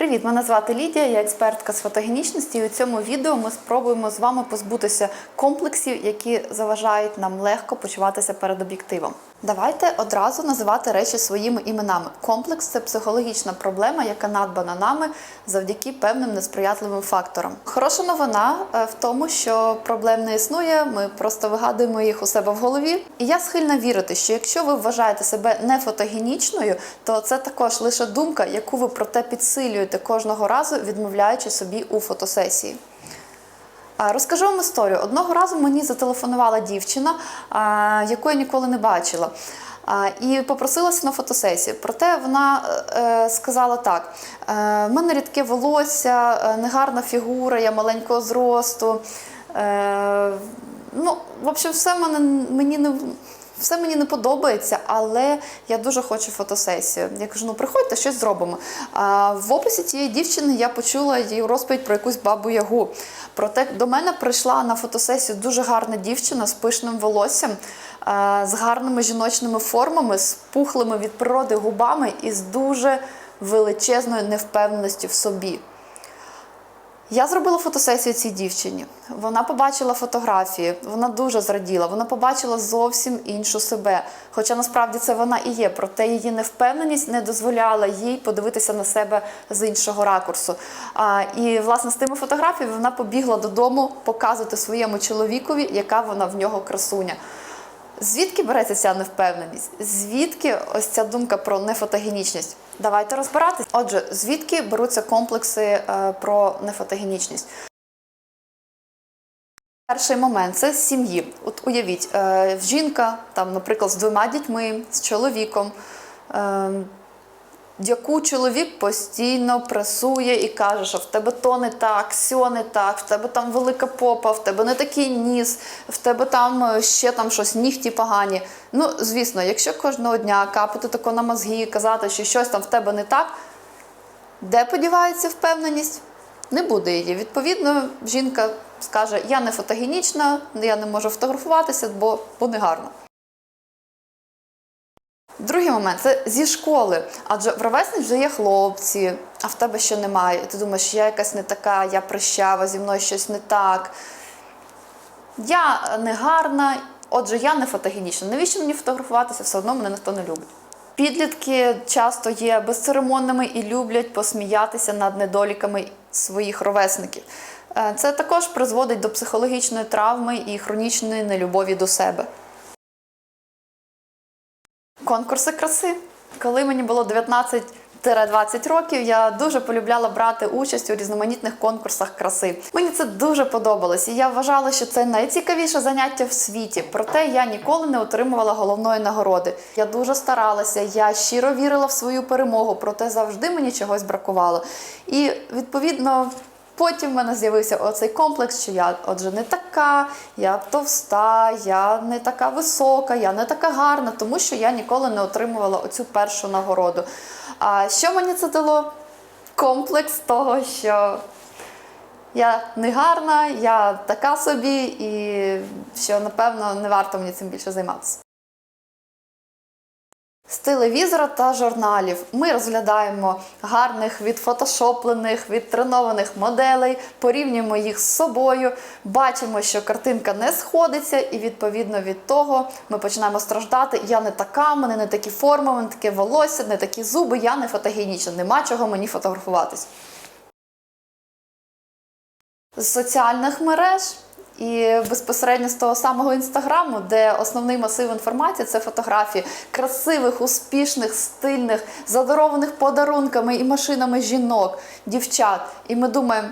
Привіт, мене звати Лідія, я експертка з фотогенічності. І у цьому відео ми спробуємо з вами позбутися комплексів, які заважають нам легко почуватися перед об'єктивом. Давайте одразу називати речі своїми іменами. Комплекс це психологічна проблема, яка надбана нами завдяки певним несприятливим факторам. Хороша новина е, в тому, що проблем не існує. Ми просто вигадуємо їх у себе в голові. І я схильна вірити, що якщо ви вважаєте себе не фотогенічною, то це також лише думка, яку ви проте підсилюєте кожного разу, відмовляючи собі у фотосесії. Розкажу вам історію. Одного разу мені зателефонувала дівчина, яку я ніколи не бачила. І попросилася на фотосесію. Проте вона е, сказала так: е, в мене рідке волосся, е, негарна фігура, я маленького зросту. Е, ну, в общем, все мене, мені не. Все мені не подобається, але я дуже хочу фотосесію. Я кажу, ну приходьте, щось зробимо. А в описі цієї дівчини я почула її розповідь про якусь бабу Ягу. Проте до мене прийшла на фотосесію дуже гарна дівчина з пишним волоссям, з гарними жіночними формами, з пухлими від природи губами і з дуже величезною невпевненістю в собі. Я зробила фотосесію цій дівчині. Вона побачила фотографії, вона дуже зраділа, вона побачила зовсім іншу себе. Хоча насправді це вона і є, проте її невпевненість не дозволяла їй подивитися на себе з іншого ракурсу. А, і власне з тими фотографіями вона побігла додому показувати своєму чоловікові, яка вона в нього красуня. Звідки береться ця невпевненість? Звідки ось ця думка про нефотогенічність? Давайте розбиратись. Отже, звідки беруться комплекси е, про нефотогенічність? Перший момент це з сім'ї. От уявіть, е, жінка, там, наприклад, з двома дітьми, з чоловіком. Яку чоловік постійно пресує і каже, що в тебе то не так, сьо не так, в тебе там велика попа, в тебе не такий ніс, в тебе там е, ще там щось нігті погані. Ну, звісно, якщо кожного дня капати тако на мозги казати, що щось там в тебе не так, де подівається впевненість? Не буде її. Відповідно, жінка скаже: я не фотогенічна, я не можу фотографуватися, бо, бо не гарно. Другий момент це зі школи. Адже в ровесник вже є хлопці, а в тебе ще немає. І ти думаєш, я якась не така, я прищава, зі мною щось не так. Я не гарна, отже, я не фотогенічна. Навіщо мені фотографуватися? Все одно мене ніхто не любить. Підлітки часто є безцеремонними і люблять посміятися над недоліками своїх ровесників. Е, Це також призводить до психологічної травми і хронічної нелюбові до себе. Конкурси краси. Коли мені було 19-20 років, я дуже полюбляла брати участь у різноманітних конкурсах краси. Мені це дуже подобалось, і я вважала, що це найцікавіше заняття в світі. Проте я ніколи не отримувала головної нагороди. Я дуже старалася, я щиро вірила в свою перемогу, проте завжди мені чогось бракувало. І відповідно. Потім в мене з'явився оцей комплекс, що я, отже, не така, я товста, я не така висока, я не така гарна, тому що я ніколи не отримувала оцю першу нагороду. А що мені це дало? Комплекс того, що я не гарна, я така собі, і що, напевно, не варто мені цим більше займатися. З телевізора та журналів ми розглядаємо гарних, відфотошоплених, відтренованих моделей, порівнюємо їх з собою, бачимо, що картинка не сходиться, і відповідно від того ми починаємо страждати. Я не така, мене не такі форми, мене таке волосся, не такі зуби, я не фотогенічна, нема чого мені фотографуватись. З соціальних мереж і безпосередньо з того самого інстаграму, де основний масив інформації це фотографії красивих, успішних, стильних, задарованих подарунками і машинами жінок, дівчат. І ми думаємо,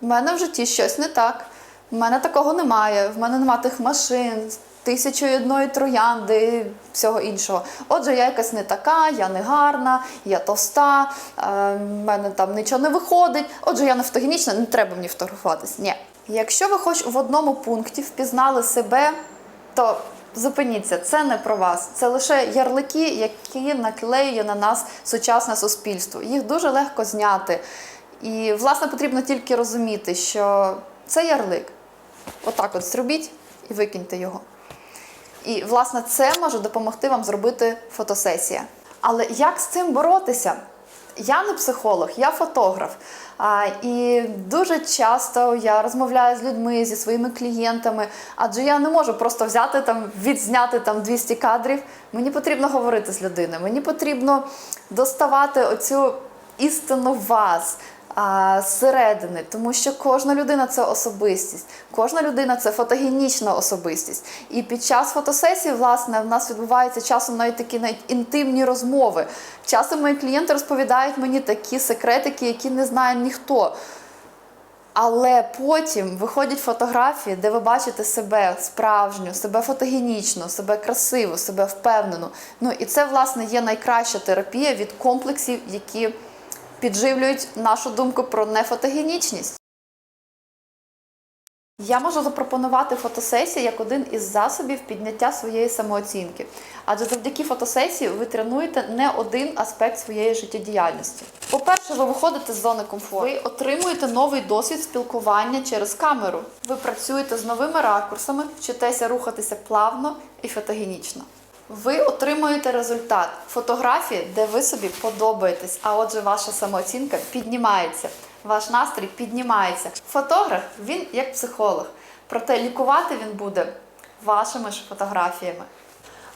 в мене в житті щось не так, в мене такого немає, в мене немає тих машин. Тисячою одної троянди всього іншого. Отже, я якась не така, я не гарна, я товста, е, в мене там нічого не виходить. Отже, я не фотогенічна, не треба мені фотографуватись. Ні. Якщо ви хоч в одному пункті впізнали себе, то зупиніться, це не про вас. Це лише ярлики, які наклеює на нас сучасне суспільство. Їх дуже легко зняти. І, власне, потрібно тільки розуміти, що це ярлик. Отак от зробіть і викиньте його. І, власне, це може допомогти вам зробити фотосесія. Але як з цим боротися? Я не психолог, я фотограф. А, і дуже часто я розмовляю з людьми, зі своїми клієнтами, адже я не можу просто взяти там, відзняти там 200 кадрів. Мені потрібно говорити з людиною, мені потрібно доставати оцю істину вас. Зсередини, тому що кожна людина це особистість, кожна людина це фотогенічна особистість. І під час фотосесії, власне, в нас відбуваються часом навіть такі навіть інтимні розмови. Часом мої клієнти розповідають мені такі секретики, які не знає ніхто. Але потім виходять фотографії, де ви бачите себе справжню, себе фотогенічну, себе красиву, себе впевнену. Ну і це, власне, є найкраща терапія від комплексів, які підживлюють нашу думку про нефотогенічність. Я можу запропонувати фотосесію як один із засобів підняття своєї самооцінки. Адже завдяки фотосесії ви тренуєте не один аспект своєї життєдіяльності. По-перше, ви виходите з зони комфорту. Ви отримуєте новий досвід спілкування через камеру. Ви працюєте з новими ракурсами, вчитеся рухатися плавно і фотогенічно. Ви отримуєте результат фотографії, де ви собі подобаєтесь, а отже, ваша самооцінка піднімається, ваш настрій піднімається. Фотограф він як психолог, проте лікувати він буде вашими ж фотографіями.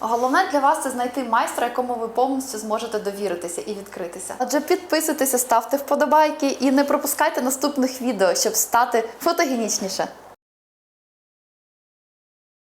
Головне для вас це знайти майстра, якому ви повністю зможете довіритися і відкритися. Отже, підписуйтеся, ставте вподобайки і не пропускайте наступних відео, щоб стати фотогенічніше.